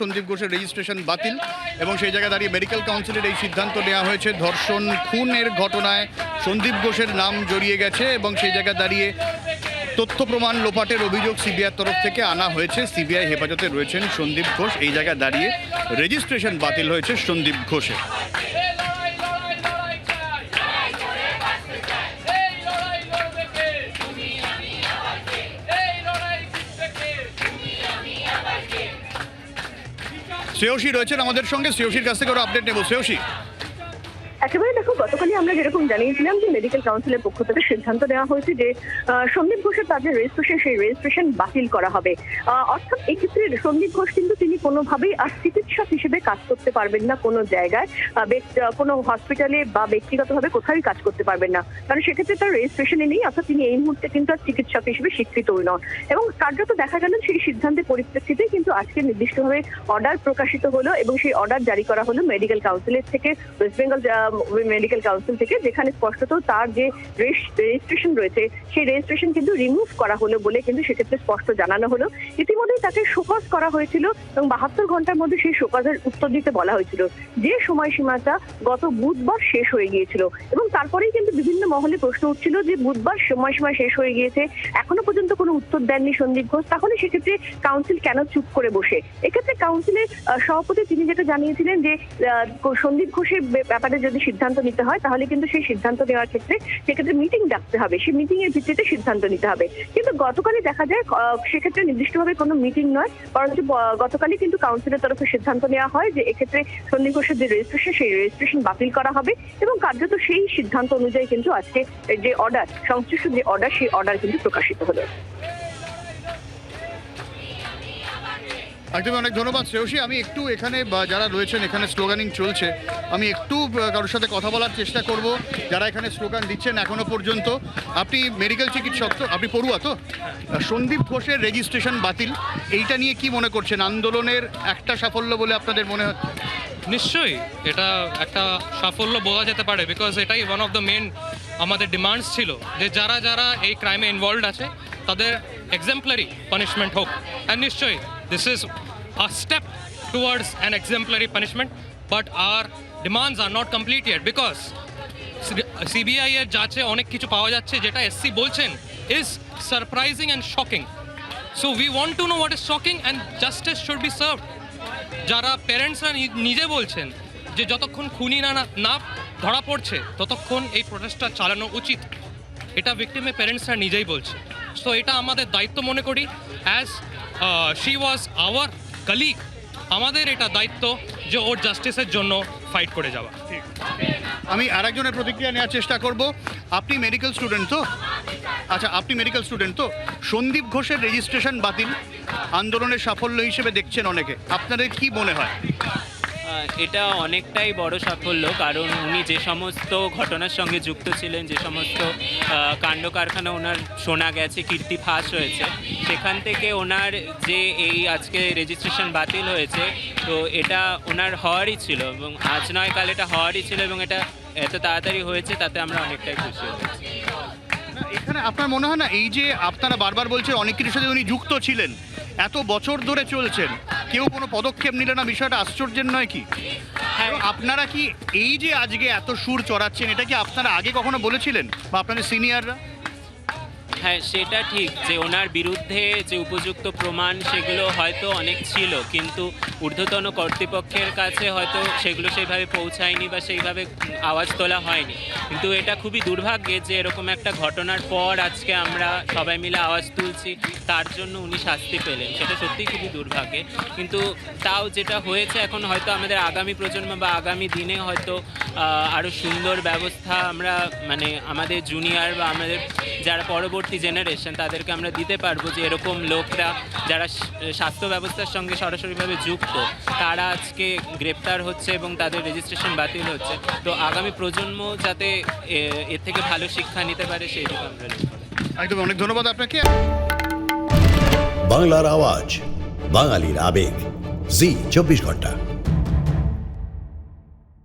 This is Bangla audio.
সন্দীপ ঘোষের রেজিস্ট্রেশন বাতিল এবং সেই জায়গায় দাঁড়িয়ে মেডিকেল কাউন্সিলের এই সিদ্ধান্ত নেওয়া হয়েছে। ধর্ষণ খুনের ঘটনায় সন্দীপ ঘোষের নাম জড়িয়ে গেছে এবং সেই জায়গায় দাঁড়িয়ে তথ্য প্রমাণ লোপাটের অভিযোগ সিবিআইয়ের তরফ থেকে আনা হয়েছে। সিবিআই হেফাজতে রয়েছেন সন্দীপ ঘোষ। এই জায়গায় দাঁড়িয়ে রেজিস্ট্রেশন বাতিল হয়েছে সন্দীপ ঘোষের। শ্রেয়সী রয়েছেন আমাদের সঙ্গে। শ্রেয়সীর কাছ থেকে আপডেট নেব। শ্রেয়সী। একেবারে দেখো, গতকালই আমরা যেরকম জানিয়েছিলাম যে মেডিকেল কাউন্সিলের পক্ষ থেকে সিদ্ধান্ত নেওয়া হয়েছে যে সন্দীপ ঘোষের তার যে রেজিস্ট্রেশন সেই রেজিস্ট্রেশন বাতিল করা হবে। অর্থাৎ এক্ষেত্রে সন্দীপ ঘোষ কিন্তু তিনি কোনোভাবেই আর চিকিৎসক হিসেবে কাজ করতে পারবেন না কোনো জায়গায় কোনো হসপিটালে বা ব্যক্তিগতভাবে কোথাওই কাজ করতে পারবেন না। কারণ সেক্ষেত্রে তার রেজিস্ট্রেশনে নেই, অর্থাৎ তিনি এই মুহূর্তে কিন্তু আর চিকিৎসক হিসেবে স্বীকৃত নন। এবং কার্যত দেখা গেল সেই সিদ্ধান্তের পরিপ্রেক্ষিতে কিন্তু আজকে নির্দিষ্টভাবে অর্ডার প্রকাশিত হলো এবং সেই অর্ডার জারি করা হলো মেডিকেল কাউন্সিলের থেকে। ওয়েস্ট বেঙ্গল মেডিকেল কাউন্সিল থেকে, যেখানে স্পষ্টত তার যে রেজিস্ট্রেশন রয়েছে, সেই রেজিস্ট্রেশন কিন্তু রিমুভ করা হলো বলে কিন্তু সেক্ষেত্রে স্পষ্ট জানানো হলো। ইতিমধ্যেই তাকে শোকজ করা হয়েছিল এবং বাহাত্তর ঘণ্টার মধ্যে সেই শোকজের উত্তর দিতে বলা হয়েছিল। যে সময়সীমাটা গত বুধবার শেষ হয়ে গিয়েছিল এবং তারপরেই কিন্তু বিভিন্ন মহলে প্রশ্ন উঠছিল যে বুধবার সময়সীমা শেষ হয়ে গিয়েছে, এখনও পর্যন্ত কোনো উত্তর দেননি সন্দীপ ঘোষ, তাহলে সেক্ষেত্রে কাউন্সিল কেন চুপ করে বসে? এক্ষেত্রে কাউন্সিলের সভাপতি তিনি যেটা জানিয়েছিলেন যে সন্দীপ ঘোষের ব্যাপারে যদি সিদ্ধান্ত নিতে হয়, তাহলে কিন্তু সেই সিদ্ধান্ত নেওয়ার ক্ষেত্রে সেক্ষেত্রে মিটিং ডাকতে হবে। সেই মিটিং এর ভিত্তিতে সিদ্ধান্ত নিতে হবে। কিন্তু গতকালই দেখা যায় সেক্ষেত্রে নির্দিষ্টভাবে কোনো মিটিং নয়, বরঞ্চ গতকালই কিন্তু কাউন্সিলের তরফে সিদ্ধান্ত নেওয়া হয় যে এক্ষেত্রে সন্দীপ ঘোষের যে রেজিস্ট্রেশন সেই রেজিস্ট্রেশন বাতিল করা হবে এবং কার্যত সেই সিদ্ধান্ত অনুযায়ী কিন্তু আজকে যে অর্ডার সংশ্লিষ্ট যে অর্ডার সেই অর্ডার কিন্তু প্রকাশিত হলো একদমই অনেক ধন্যবাদ। শ্রেয়সী, আমি একটু এখানে যারা রয়েছেন, এখানে স্লোগানিং চলছে, আমি একটু কারোর সাথে কথা বলার চেষ্টা করব। যারা এখানে স্লোগান দিচ্ছেন এখনও পর্যন্ত, আপনি মেডিকেল চিকিৎসক তো? আপনি পড়ুয়া তো? সন্দীপ ঘোষের রেজিস্ট্রেশন বাতিল। এইটা নিয়ে কি মনে করছেন? আন্দোলনের একটা সাফল্য বলে আপনাদের মনে হচ্ছে? নিশ্চয়ই, এটা একটা সাফল্য বলা যেতে পারে বিকজ এটাই ওয়ান অফ দ্য মেন আমাদের ডিমান্ডস ছিল যে যারা যারা এই ক্রাইমে ইনভলভড আছে, তাদের এক্সাম্পলারি পানিশমেন্ট হোক। অ্যান্ড নিশ্চয়ই this is a step towards an exemplary punishment but our demands are not complete yet because CBI এর যাচ্ছে অনেক কিছু পাওয়া যাচ্ছে, যেটা এসসি বলছেন is surprising and shocking so we want to know what is shocking and justice should be served যারা প্যারেন্টসরা নিজে বলছেন যে যতক্ষণ খুনি না- না ধরা পড়ছে, ততক্ষণ এই প্রোটেস্টটা চালানো উচিত। এটা ভিক্টিমের প্যারেন্টসরা নিজেই বলছে। সো এটা আমাদের দায়িত্ব মনে করি। As she was our colleague আমাদের এটা দায়িত্ব যে ওর জাস্টিসের জন্য ফাইট করে যাওয়া। আমি আরেকজনের প্রতিক্রিয়া নেওয়ার চেষ্টা করব। আপনি মেডিকেল স্টুডেন্ট তো? আচ্ছা আপনি মেডিকেল স্টুডেন্ট তো? সন্দীপ ঘোষের রেজিস্ট্রেশন বাতিল। আন্দোলনের সাফল্য হিসেবে দেখছেন অনেকে। আপনাদের কি মনে হয়? এটা অনেকটাই বড় সাফল্য, কারণ উনি যে সমস্ত ঘটনার সঙ্গে যুক্ত ছিলেন, যে সমস্ত কাণ্ড কারখানা ওনার শোনা গেছে, কীর্তি ফাঁস হয়েছে, সেখান থেকে ওনার যে এই আজকে রেজিস্ট্রেশন বাতিল হয়েছে, তো এটা ওনার হওয়ারই ছিল এবং আজ নয়, কাল এটা হওয়ারই ছিল এবং এটা এত তাড়াতাড়ি হয়েছে, তাতে আমরা অনেকটাই খুশি হয়েছি। এখানে আপনার মনে হয় না, এই যে আপনারা বারবার বলছেন, অনেক কিছুর সাথে উনি যুক্ত ছিলেন, এত বছর ধরে চলছেন কেউ কোনো পদক্ষেপ নিলে না বিষয়টা আশ্চর্যের নয় কি? হ্যাঁ। আপনারা কি এই যে আজকে এত সুর চড়াচ্ছেন এটা কি আপনারা আগে কখনো বলেছিলেন? বা আপনাদের সিনিয়ররা হ্যাঁ সেটা ঠিক যে ওনার বিরুদ্ধে যে উপযুক্ত প্রমাণ, সেগুলো হয়তো অনেক ছিল। কিন্তু ঊর্ধ্বতন কর্তৃপক্ষের কাছে হয়তো সেগুলো সেইভাবে পৌঁছায়নি বা সেইভাবে আওয়াজ তোলা হয়নি। কিন্তু এটা খুবই দুর্ভাগ্যের যে এরকম একটা ঘটনার পর আজকে আমরা সবাই মিলে আওয়াজ তুলছি, তার জন্য উনি শাস্তি পেলেন। সেটা সত্যিই খুবই দুর্ভাগ্যে। কিন্তু তাও যেটা হয়েছে, এখন হয়তো আমাদের আগামী প্রজন্ম বা আগামী দিনে হয়তো আরও সুন্দর ব্যবস্থা আমরা মানে আমাদের জুনিয়র বা আমাদের যারা পরবর্তী জেনারেশন তাদেরকে আমরা দিতে পারব যে এরকম লোকরা যারা স্বাস্থ্য ব্যবস্থার সঙ্গে সরাসরিভাবে যুক্ত তারা আজকে গ্রেপ্তার হচ্ছে এবং তাদের রেজিস্ট্রেশন বাতিল হচ্ছে। তো আগামী প্রজন্ম যাতে এর থেকে ভালো শিক্ষা নিতে পারে সেই দিকে আমরা একদম অনেক ধন্যবাদ আপনাকে। বাংলার আওয়াজ বাঙালির আবেগ। জি চব্বিশ ঘণ্টা।